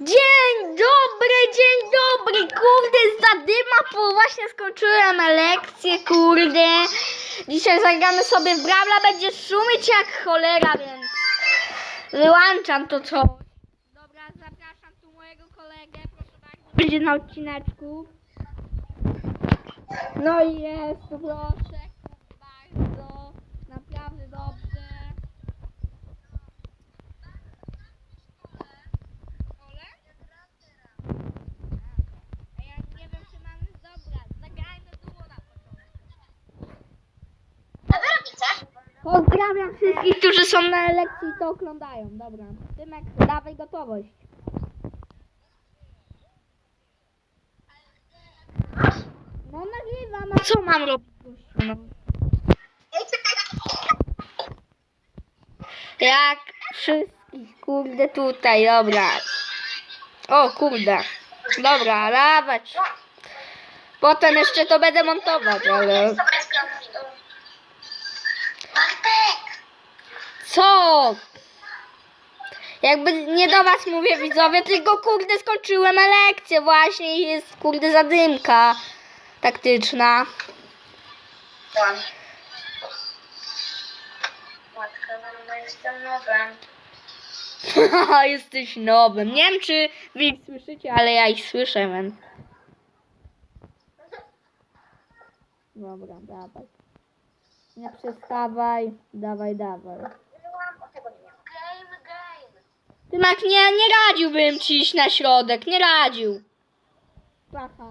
Dzień dobry, dzień dobry, kurde, zadyma, bo właśnie skończyłem lekcję, kurde. Dzisiaj zagramy sobie w Brawla, będzie szumieć jak cholera, więc wyłączam to coś. Dobra, zapraszam tu mojego kolegę, proszę bardzo. Będzie na odcineczku. No i jest, proszę, bardzo, naprawdę dobrze. Ole? A ja nie wiem, czy mamy... Dobra, zagrajmy duo na początku. Co wy robicie? Pozdrawiam wszystkich, którzy są na lekcji i to oglądają. Dobra, Tymek, dawaj gotowość. No nagrywam, a co mam robić? No. Jak wszystkich, kurde, tutaj, dobra. O, kurde. Dobra, dawać. Potem jeszcze to będę montować, ale... Dobra, z piątki. Bartek! Co? Jakby nie do was mówię widzowie, tylko kurde skończyłem lekcję właśnie i jest kurde zadymka taktyczna. Tam. Matka, no jestem nowym. Jesteś nowym. Nie wiem czy wy ich słyszycie, ale ja ich słyszę, więc. Dobra, dawaj. Nie przestawaj. Dawaj, dawaj. Byłam, o tego nie wiem. Game, game. Tymak, nie, nie radziłbym ci iść na środek, nie radził. Aha.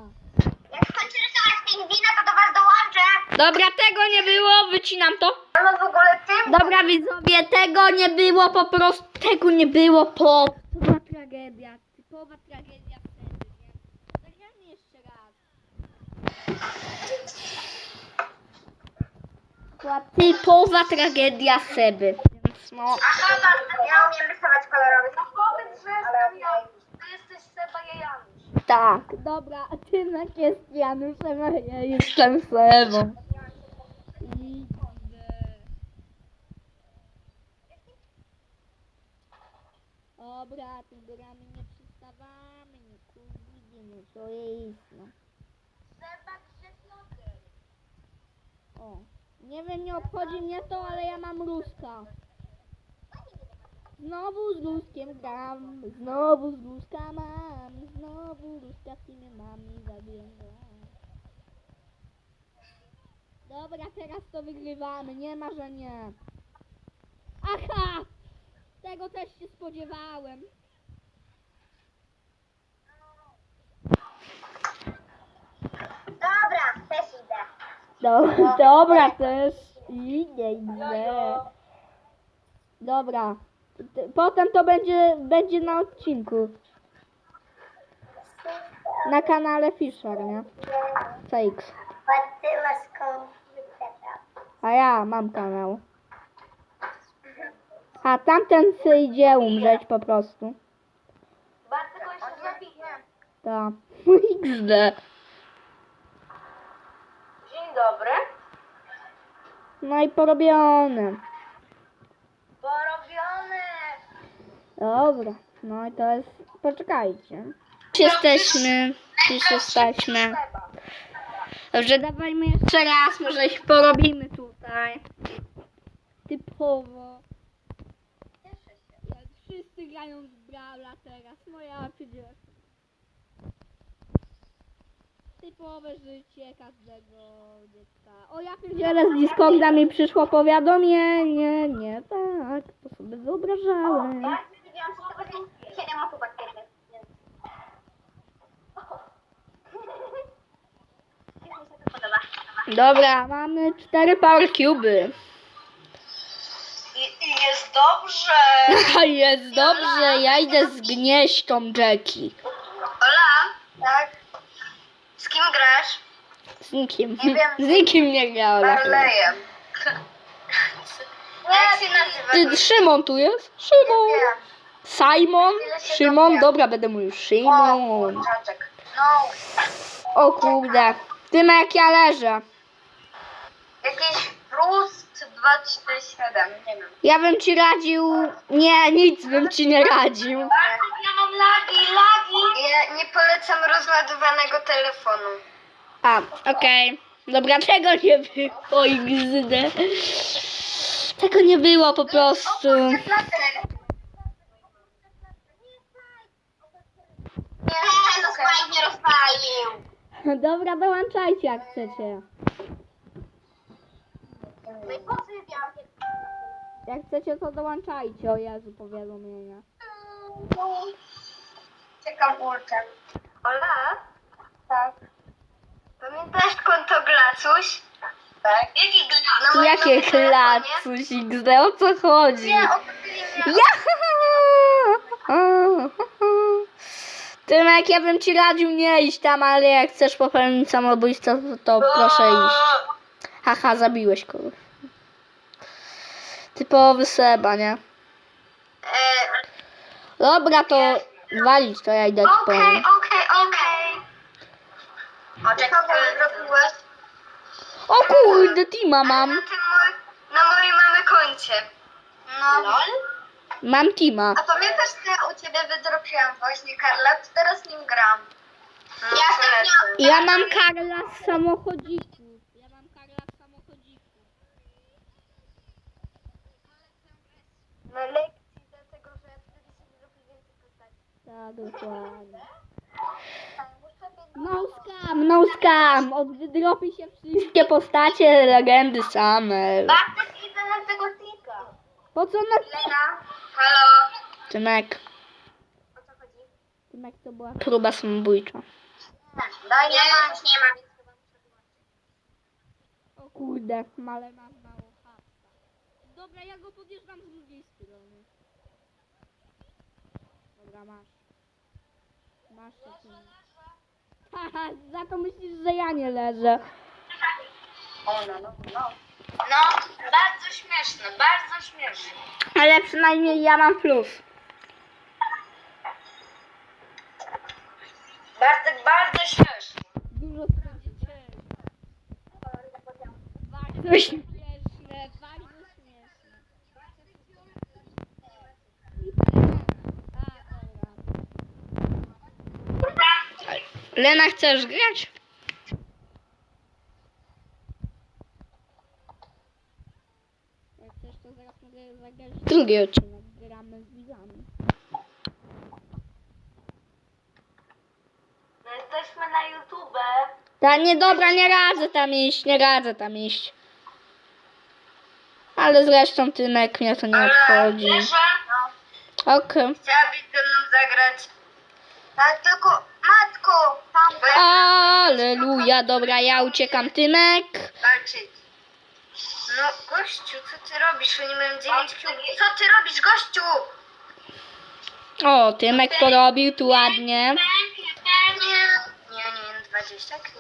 Jak skończy rysować pingwina, to do was dołączę. Dobra, tego nie było, wycinam to. Ale w ogóle tym... Dobra widzowie, tego nie było po prostu, tego nie było po... Typowa tragedia, typowa tragedia wtedy, nie? Zagramy jeszcze raz. Była typowa tragedia Seby, więc no... Aha, ja umiem rysować kolorowy. No powiedz, że jestem Janusz. Ty jesteś Seba Janusz. Tak, dobra, a Tymek jest Januszem, a ja jestem Sebą. Dobra, tym górami nie przystawamy, nie nie to jest, no. Seba Grzesnoty. O, nie wiem, nie obchodzi mnie to, ale ja mam Ruska. Znowu z Ruskiem gram, znowu z Ruska mam, znowu Ruska z tymi mami zabiegam. Dobra, teraz to wygrywamy, nie ma, że nie. Aha! Tego też się spodziewałem. Dobra, też idę. Do, dobra, też idę, idę. Dobra. Potem to będzie, będzie na odcinku. Na kanale Fisher, nie? CX. Patyła z komputera. A ja mam kanał. A tamten idzie umrzeć po prostu. Bartek, on się zabije. To. XD. Dzień dobry. No i porobione. Porobione. Dobra. No i to jest... Poczekajcie. Już jesteśmy. Już jesteśmy. Dobrze, dawajmy jeszcze raz, może ich porobimy tutaj. Typowo. Jak wszyscy grają z Brawla teraz, no ja przecież. Typowe życie każdego dziecka. O ja pierdzielę z Discorda mi przyszło powiadomienie. Nie, tak, to sobie wyobrażałem. Ja widziałam z tego, że 7 osób aktywnych. więc- Jak mi się to podoba. Dobra, mamy cztery power cuby. I, I jest dobrze. Jest dobrze, ja idę z gnieźdą Jackie. Ola. Tak. Z kim grasz? Z nikim. Nie wiem. Z nikim nie grała. Barleyem. Jak się nazywa? Ty, Szymon tu jest? Szymon. Wiem. Simon? Szymon? Dobra, będę mówił Szymon. kurczaczek. No. O kurde. Tym jak ja leżę. Jakiś plus 247, nie wiem. Ja bym ci radził... Nie, nic bym ci nie radził. Ja mam lagi, lagi. Ja nie polecam rozładowanego telefonu. A, okej. Dobra, tego nie było, XD. Tego nie było po prostu. Nie, no słuchaj, nie rozpalił. Dobra, dołączajcie jak chcecie. No i po co Jak chcecie, to dołączajcie. O Jezu, powiadomienia. Czekam ulczem. Ola? Tak. Pamiętasz konto Glacuś? Tak. Jaki Glacuś? No, Jakie klacuś XD, o co chodzi? Nie, okupili mnie. Ja! Tymek, ja bym ci radził nie iść tam, ale jak chcesz popełnić samobójstwo, to proszę iść. Haha, zabiłeś kogoś. Typowy Seba, nie? Dobra, to walić, to ja idę ci Okej, powiem. okej, okej. A czego zrobiłeś? O kurde, Tima mam. Na, tym moj, na moim mamy koncie. No. Lol? Mam Tima. A pamiętasz, co ja u ciebie wydropiłam właśnie, Karla? To teraz nim gram. No, ja Ja mam Karla z samochodzików. Ja mam Karla z samochodzików. Na lekcji, dlatego że wtedy się zrobi więcej postaci. Tak, dokładnie. Muszę mieć... No scam, no scam. Od wydropi się wszystkie postacie, legendy same. Bartek, idę na tego tika. Po co na... Lena, halo. Tymek, O co chodzi? Tymek to była próba samobójcza. Daj, nie ma, nie ma. więc chyba muszę wyłączyć. O kurde, ale mam mało hapsa. Dobra, ja go podjeżdżam z drugiej strony. Dobra, masz. Masz to Tymek. Haha, za to myślisz, że ja nie leżę. O, no, no, no. Bardzo śmieszne, bardzo śmieszne. Ale przynajmniej ja mam plus. Bartek, bardzo śmieszne. Dużo będzie Bardzo śmieszne, bardzo śmieszne. A, dobra. Lena, chcesz grać? Jak chcesz, to zaraz mogę zagrać drugi odcinek. Gramy z widzami. No jesteśmy na YouTube. Ta nie dobra, nie radzę tam iść, nie radzę tam iść. Ale zresztą Tymek mnie to nie obchodzi. No. Okej. Chciałabyś ze mną zagrać. Tak, tylko matko, tam Aleluja, dobra, ja uciekam, Tymek. walczyć. No gościu, co ty robisz? Oni mają 9 kg. Co ty robisz, gościu? O, Tymek porobił tu ładnie. Nie, nie, nie, 20 kg.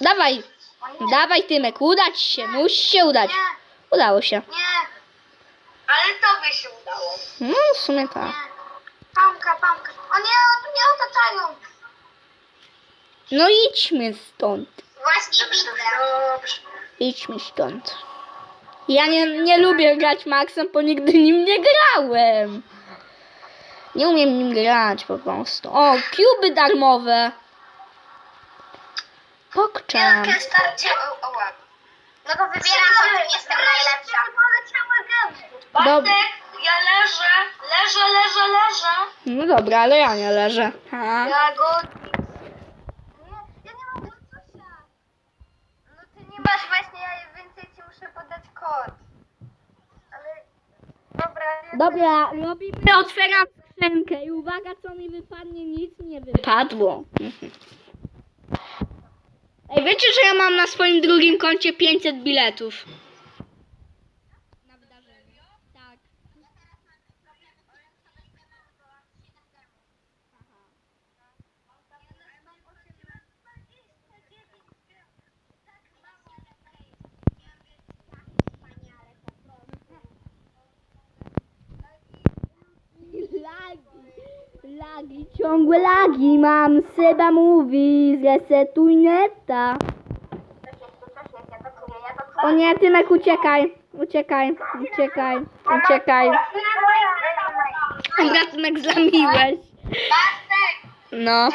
Dawaj, dawaj Tymek, uda ci się, musi się udać. Nie, Udało się. nie. Ale to by się udało. No, w sumie tak. Pamka, pamka. O nie, oni mnie otaczają. No idźmy stąd. Właśnie widzę. Dobrze. Idźmy stąd. Ja nie, nie lubię grać Maxem, bo nigdy nim nie grałem. Nie umiem nim grać po prostu. O, kuby darmowe. Pokczam. No to wybieram, że jestem najlepsza. Dobra. ja leżę, leżę, leżę, leżę. No dobra, ale ja nie leżę. Ha. Jagodnik. Nie, ja nie mam Gotusia. No ty nie masz właśnie, ja więcej ci muszę podać kod. Ale... Dobra, nie Dobra, robimy, otwieram skrzynkę i uwaga, co mi wypadnie, nic mi nie wypadło. Ej, wiecie, że ja mam na swoim drugim koncie 500 biletów? Na wydarzenie. Tak. Lagi, lagi, ciągłe lagi mam, Seba mówi, zresetuj neta. O nie, Tymek, uciekaj, uciekaj, uciekaj, uciekaj. Ratunek zlamiłeś. Bartek! No.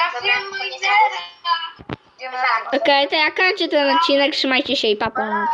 Okej, to ja kończę ten odcinek. Trzymajcie się i papa. Ja